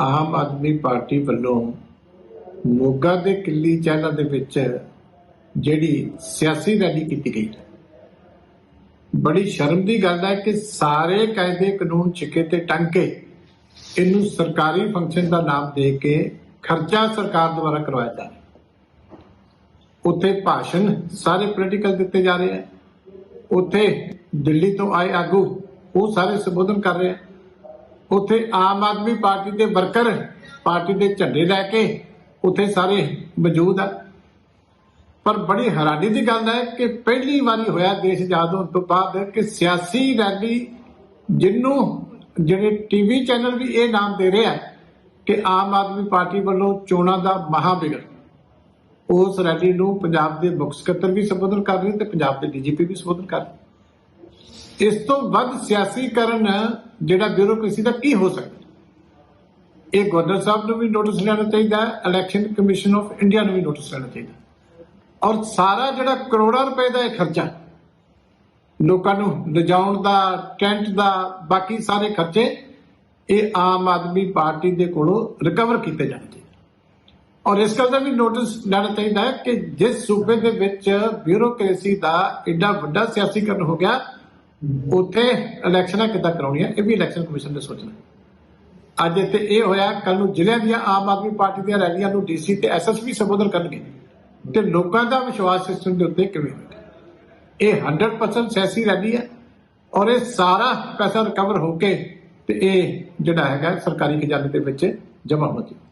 ਆਮ Aadmi party ਵੱਲੋਂ ਮੋਗਾ ਦੇ ਕਿੱਲੀ channel ਦੇ ਵਿੱਚ ਜਿਹੜੀ ਸਿਆਸੀ ਰੈਲੀ ਕੀਤੀ ਗਈ। ਬੜੀ ਸ਼ਰਮ ਦੀ ਗੱਲ ਹੈ ਕਿ ਸਾਰੇ ਕਾਇਦੇ ਕਾਨੂੰਨ ਛਿੱਕੇ ਤੇ ਟੰਗ ਕੇ ਇਹਨੂੰ ਸਰਕਾਰੀ ਫੰਕਸ਼ਨ ਦਾ ਨਾਮ ਦੇ ਕੇ ਖਰਚਾ ਸਰਕਾਰ ਦੁਆਰਾ ਕਰਵਾਇਆ ਜਾ ਰਿਹਾ ਉੱਥੇ ਭਾਸ਼ਣ ਸਾਰੇ ਪੋਲੀਟੀਕਲ ਦਿੱਤੇ ਜਾ ਰਹੇ ਹੈ। ਉੱਥੇ ਦਿੱਲੀ ਤੋਂ ਆਏ ਆਗੂ ਉਹ ਸਾਰੇ ਸੰਬੋਧਨ ਕਰ ਰਹੇ ਹੈ। ਉੱਥੇ ਆਮ ਆਦਮੀ ਪਾਰਟੀ ਦੇ ਵਰਕਰ, ਪਾਰਟੀ ਦੇ ਝੰਡੇ ਲੈ ਕੇ ਉੱਥੇ ਸਾਰੇ ਮੌਜੂਦ ਆ। ਪਰ ਬੜੀ ਹੈਰਾਨੀ ਦੀ ਗੱਲ ਹੈ ਕਿ ਪਹਿਲੀ ਵਾਰੀ ਹੋਇਆ ਦੇਸ਼ ਆਜ਼ਾਦ ਹੋਣ ਤੋਂ ਬਾਅਦ ਕਿ ਸਿਆਸੀ ਰੈਲੀ ਜਿਹਨੂੰ ਜਿਹੜੇ ਟੀਵੀ ਚੈਨਲ ਵੀ ਇਹ ਨਾਮ ਦੇ ਰਿਹਾ ਕਿ ਆਮ ਆਦਮੀ ਪਾਰਟੀ ਵੱਲੋਂ ਚੋਣਾਂ ਦਾ ਮਹਾਬਿਗੜ। ਉਸ ਰੈਲੀ ਨੂੰ ਪੰਜਾਬ ਦੇ ਮੁੱਖ ਸਕੱਤਰ ਵੀ ਸੰਬੋਧਨ ਕਰ ਰਹੇ ਤੇ ਪੰਜਾਬ ਦੇ ਡੀਜੀਪੀ ਵੀ ਸੰਬੋਧਨ ਕਰ ਰਹੇ। ਇਸ ਤੋਂ ਵੱਧ ਸਿਆਸੀਕਰਨ ਜਿਹੜਾ ਬਿਊਰੋਕ੍ਰੇਸੀ ਦਾ ਕੀ ਹੋ ਸਕਦਾ? ਇਹ ਗਵਰਨਰ ਸਾਹਿਬ ਨੂੰ ਵੀ ਨੋਟਿਸ ਲੈਣਾ ਚਾਹੀਦਾ ਇਲੈਕਸ਼ਨ ਕਮਿਸ਼ਨ ਆਫ ਇੰਡੀਆ ਨੂੰ ਵੀ ਨੋਟਿਸ ਲੈਣਾ ਚਾਹੀਦਾ ਔਰ ਸਾਰਾ ਜਿਹੜਾ ਕਰੋੜਾਂ ਰੁਪਏ ਦਾ ਇਹ ਖਰਚਾ, ਲੋਕਾਂ ਨੂੰ ਲਿਜਾਉਣ ਦਾ, ਟੈਂਟ ਦਾ, ਬਾਕੀ ਸਾਰੇ ਖਰਚੇ ਇਹ ਆਮ ਆਦਮੀ ਪਾਰਟੀ ਦੇ ਕੋਲੋਂ ਰਿਕਵਰ ਕੀਤੇ ਜਾਣੇ ਚਾਹੀਦੇ ਔਰ ਇਸ ਗੱਲ ਦਾ ਵੀ ਨੋਟਿਸ ਲੈਣਾ ਚਾਹੀਦਾ ਹੈ ਕਿ ਜਿਸ ਸੂਬੇ ਦੇ ਵਿੱਚ ਬਿਊਰੋਕ੍ਰੇਸੀ ਦਾ ਐਡਾ ਵੱਡਾ ਸਿਆਸੀਕਰਨ ਹੋ ਗਿਆ ਉੱਥੇ ਇਲੈਕਸ਼ਨਾਂ ਕਿੱਦਾਂ ਕਰਾਉਣੀਆਂ ਇਹ ਵੀ ਇਲੈਕਸ਼ਨ ਕਮਿਸ਼ਨ ਨੇ ਸੋਚਣਾ। ਅੱਜ ਇੱਥੇ ਇਹ ਹੋਇਆ ਕੱਲ ਨੂੰ ਜ਼ਿਲ੍ਹਿਆਂ ਦੀਆਂ ਆਮ ਆਦਮੀ ਪਾਰਟੀ ਦੀਆਂ ਰੈਲੀਆਂ ਨੂੰ ਡੀਸੀ ਤੇ ਐਸਐਸਪੀ ਸੰਬੋਧਨ ਕਰਨਗੇ। ਤੇ ਲੋਕਾਂ ਦਾ ਵਿਸ਼ਵਾਸ ਸਿਸਟਮ ਦੇ ਉੱਤੇ ਕਿਵੇਂ ਹੋਵੇਗਾ? ਇਹ 100% ਸਿਆਸੀ ਰੈਲੀ ਹੈ ਔਰ ਇਹ ਸਾਰਾ ਪੈਸਾ ਰਿਕਵਰ ਹੋ ਕੇ ਤੇ ਇਹ ਜਿਹੜਾ ਹੈਗਾ ਸਰਕਾਰੀ ਖਜ਼ਾਨੇ ਦੇ ਵਿੱਚ ਜਮ੍ਹਾਂ ਹੋ ਜਾਵੇ